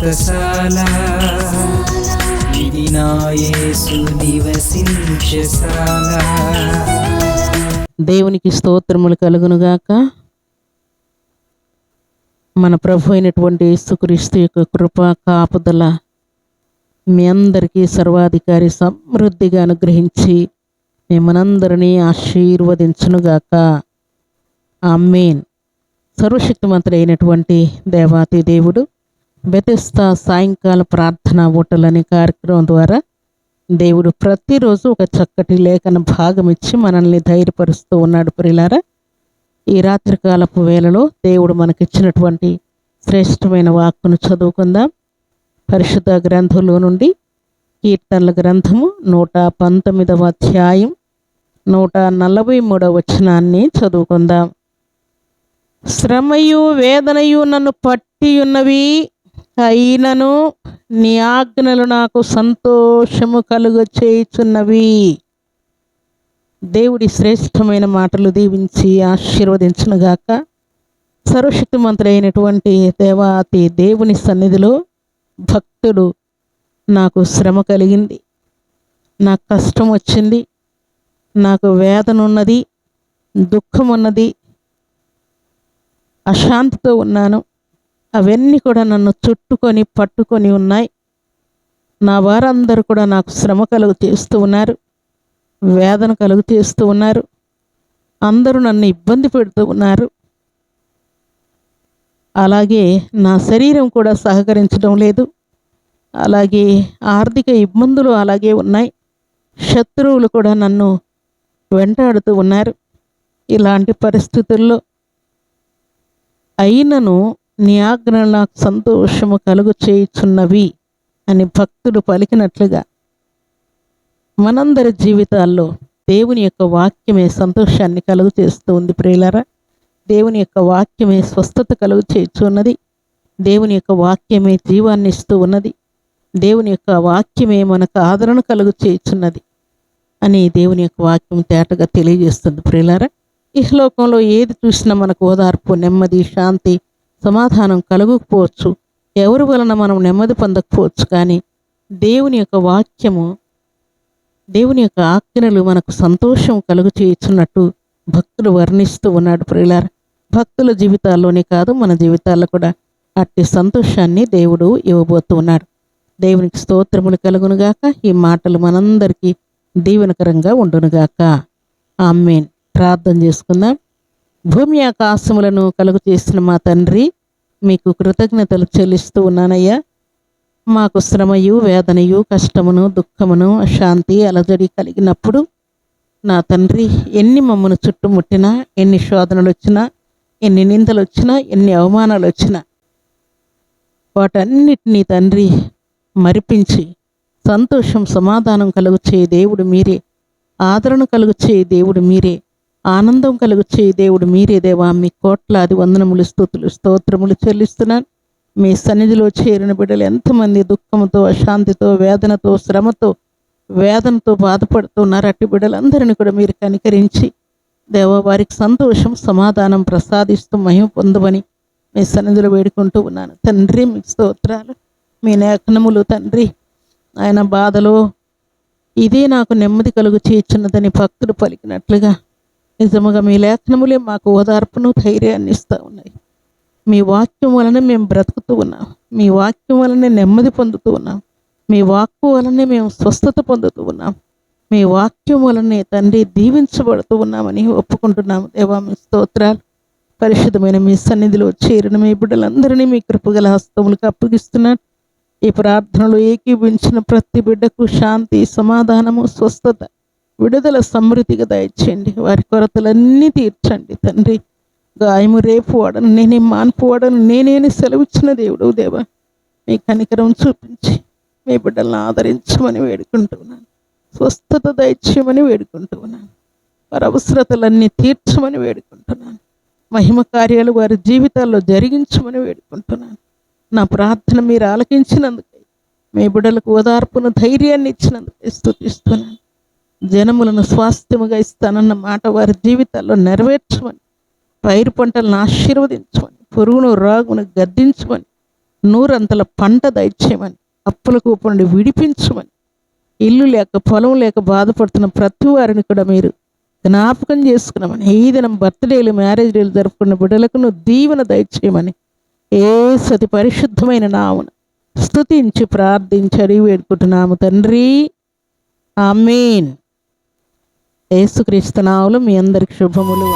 వ్రతశాల ఇది నివసించశాల దేవునికి స్తోత్రములు కలుగునుగాక. మన ప్రభు అయినటువంటి యేసుక్రీస్తు యొక్క కృప కాపుదల మీ అందరికీ సర్వాధికారి సమృద్ధిగా అనుగ్రహించి మిమ్మనందరినీ ఆశీర్వదించునుగాక. ఆమెన్. సర్వశక్తిమంతుడైనటువంటి దేవాతి దేవుడు బెతిస్తా సాయంకాల ప్రార్థన ఓటలనే కార్యక్రమం ద్వారా దేవుడు ప్రతిరోజు ఒక చక్కటి లేఖన భాగం ఇచ్చి మనల్ని ధైర్యపరుస్తూ ఉన్నాడు ప్రిలారా. ఈ రాత్రికాలపు వేళలో దేవుడు మనకిచ్చినటువంటి శ్రేష్టమైన వాక్కును చదువుకుందాం. పరిశుద్ధ గ్రంథంలో నుండి కీర్తనల గ్రంథము నూట పంతొమ్మిదవ అధ్యాయం నూట నలభై మూడవ వచనాన్ని చదువుకుందాం. శ్రమయు వేదనయు నన్ను పట్టి ఉన్నవి అయినను నీ ఆజ్ఞలు నాకు సంతోషము కలుగ చేయుచున్నవి దేవుడి శ్రేష్టమైన మాటలు దీవించి ఆశీర్వదించునుగాక. సర్వశక్తిమంతుడైనటువంటి దేవాతి దేవుని సన్నిధిలో భక్తుడు నాకు శ్రమ కలిగింది. నాకు కష్టం వచ్చింది నాకు వేదన ఉన్నది దుఃఖం ఉన్నది అశాంతితో ఉన్నాను. అవన్నీ కూడా నన్ను చుట్టుకొని పట్టుకొని ఉన్నాయి. నా వారందరూ కూడా నాకు శ్రమ కలుగు చేస్తూ ఉన్నారు. వేదన కలుగు చేస్తూ ఉన్నారు. అందరూ నన్ను ఇబ్బంది పెడుతూ ఉన్నారు. అలాగే నా శరీరం కూడా సహకరించడం లేదు. అలాగే ఆర్థిక ఇబ్బందులు అలాగే ఉన్నాయి. శత్రువులు కూడా నన్ను వెంటాడుతూ ఉన్నారు. ఇలాంటి పరిస్థితుల్లో అయినను నీ ఆజ్ఞలు నాకు సంతోషము కలుగు చేయుచున్నవి అని భక్తుడు పలికినట్లుగా. మనందరి జీవితాల్లో దేవుని యొక్క వాక్యమే సంతోషాన్ని కలుగు చేస్తూ ఉంది ప్రియులరా. దేవుని యొక్క వాక్యమే స్వస్థత కలుగు చేయుచున్నది దేవుని యొక్క వాక్యమే జీవాన్ని ఇస్తూ ఉన్నది. దేవుని యొక్క వాక్యమే మనకు ఆదరణ కలుగు చేయుచున్నది అని దేవుని యొక్క వాక్యం తేటగా తెలియజేస్తుంది ప్రియులారా. ఇహలోకంలో ఏది చూసినా మనకు ఓదార్పు నెమ్మది శాంతి సమాధానం కలుగకపోవచ్చు. ఎవరి వలన మనం నెమ్మది పొందకపోవచ్చు? కానీ దేవుని యొక్క వాక్యము దేవుని యొక్క ఆజ్ఞలు మనకు సంతోషం కలుగు చేయుచున్నట్టు భక్తులు వర్ణిస్తూ ఉన్నాడు ప్రియులార్. భక్తుల జీవితాల్లోనే కాదు మన జీవితాల్లో కూడా అట్టి సంతోషాన్ని దేవుడు ఇవ్వబోతూ ఉన్నాడు. దేవునికి స్తోత్రములు కలుగునుగాక ఈ మాటలు మనందరికీ దీవెనకరంగా ఉండునుగాక. ఆమెన్. ప్రార్థన చేసుకుందాం. భూమి ఆకాశములను కలుగు చేసిన మా తండ్రి మీకు కృతజ్ఞతలు చెల్లిస్తూ ఉన్నానయ్యా. మాకు శ్రమయు వేదనయు కష్టమును దుఃఖమును అశాంతి అలజడి కలిగినప్పుడు నా తండ్రి ఎన్ని మమ్మను చుట్టుముట్టినా ఎన్ని శోధనలు వచ్చినా ఎన్ని నిందలు వచ్చినా ఎన్ని అవమానాలు వచ్చినా వాటన్నిటినీ తండ్రి మరిపించి సంతోషం సమాధానం కలుగు దేవుడు మీరే. ఆదరణ కలుగు దేవుడు మీరే. ఆనందం కలుగు దేవుడు మీరే దేవా మీ కోట్లాది వందనములు స్థుతులు స్తోత్రములు చెల్లిస్తున్నాను. మీ సన్నిధిలో చేరిన బిడ్డలు ఎంతమంది దుఃఖంతో అశాంతితో వేదనతో శ్రమతో వేదనతో బాధపడుతున్నారు. అట్టి బిడ్డలందరినీ కూడా మీరు కనికరించి దేవ వారికి సంతోషం సమాధానం ప్రసాదిస్తూ మహిమ పొందమని మీ సన్నిధిలో వేడుకుంటూ ఉన్నాను. తండ్రి మీ స్తోత్రాలు మీ లేఖనములు తండ్రి ఆయన బాధలో ఇదే నాకు నెమ్మది కలుగు చేర్చున్నదని భక్తులు పలికినట్లుగా నిజముగా మీ లేఖనములే మాకు ఓదార్పును ధైర్యాన్ని ఇస్తూ ఉన్నాయి. మీ వాక్యం వలన మేము బ్రతుకుతూ ఉన్నాం. మీ వాక్యం వలనే నెమ్మది పొందుతూ ఉన్నాం. మీ వాక్కు వలనే మేము స్వస్థత పొందుతూ ఉన్నాం. మీ వాక్యం వలనే తండ్రి దీవించబడుతూ ఉన్నామని ఒప్పుకుంటున్నాము. దేవా మీ స్తోత్రాలు పరిశుద్ధమైన మీ సన్నిధిలో చేరిన మీ బిడ్డలందరినీ మీ కృపగల హస్తములకు అప్పగిస్తున్నాను. ఈ ప్రార్థనలో ఏకీభించిన ప్రతి బిడ్డకు శాంతి సమాధానము స్వస్థత విడుదల సమృద్ధిగా దయచేయండి. వారి కొరతలన్నీ తీర్చండి తండ్రి. గాయము రేపు వాడను నేనే మాన్పు వాడను నేనేని సెలవిచ్చిన దేవుడు దేవా. మీ కనికరం చూపించి మీ బిడ్డలను ఆదరించమని వేడుకుంటున్నాను. స్వస్థత దయచేయమని వేడుకుంటున్నాను. వారి అవసరతలన్నీ తీర్చమని వేడుకుంటున్నాను. మహిమ కార్యాలు వారి జీవితాల్లో జరిగించమని వేడుకుంటున్నాను. నా ప్రార్థన మీరు ఆలకించినందుకై మీ బిడ్డలకు ఓదార్పును ధైర్యాన్ని ఇచ్చినందుకై స్థుతిస్తున్నాను జనములను స్వాస్థ్యముగా ఇస్తానన్న మాట వారి జీవితాల్లో నెరవేర్చమని పైరు పంటలను ఆశీర్వదించమని పురుగును రాగును గద్దించమని నూరంతల పంట దయచేయమని అప్పుల పండి విడిపించమని ఇల్లు లేక పొలం లేక బాధపడుతున్న ప్రతి వారిని కూడా మీరు జ్ఞాపకం చేసుకున్నామని ఈ దినం బర్త్డేలు మ్యారేజ్ డేలు జరుపుకున్న బిడ్డలకు నువ్వు దీవెన దయచేయమని ఏ సతి పరిశుద్ధమైన నామును స్తుతించి ప్రార్థించి అడిగి వేడుకుంటున్నాము తండ్రి. ఆమెన్. యేసుక్రీస్తు మీ అందరికి శుభములు.